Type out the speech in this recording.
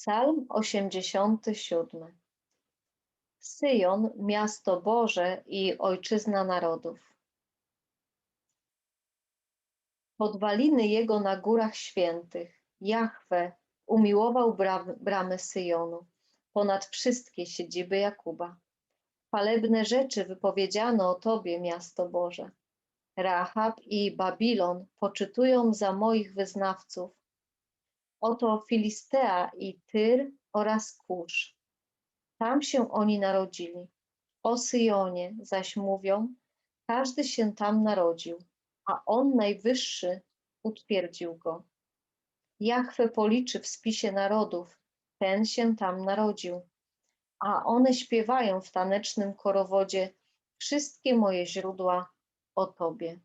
Psalm 87. Syjon, miasto Boże i ojczyzna narodów. Podwaliny jego na górach świętych. Jahwe umiłował bram, bramy Syjonu ponad wszystkie siedziby Jakuba. Chwalebne rzeczy wypowiedziano o Tobie, miasto Boże. Rahab i Babilon poczytują za moich wyznawców. Oto Filistea i Tyr oraz Kusz. Tam się oni narodzili. O Syjonie zaś mówią, każdy się tam narodził, a On najwyższy utwierdził go. Jachwę policzy w spisie narodów, ten się tam narodził. A one śpiewają w tanecznym korowodzie wszystkie moje źródła o Tobie.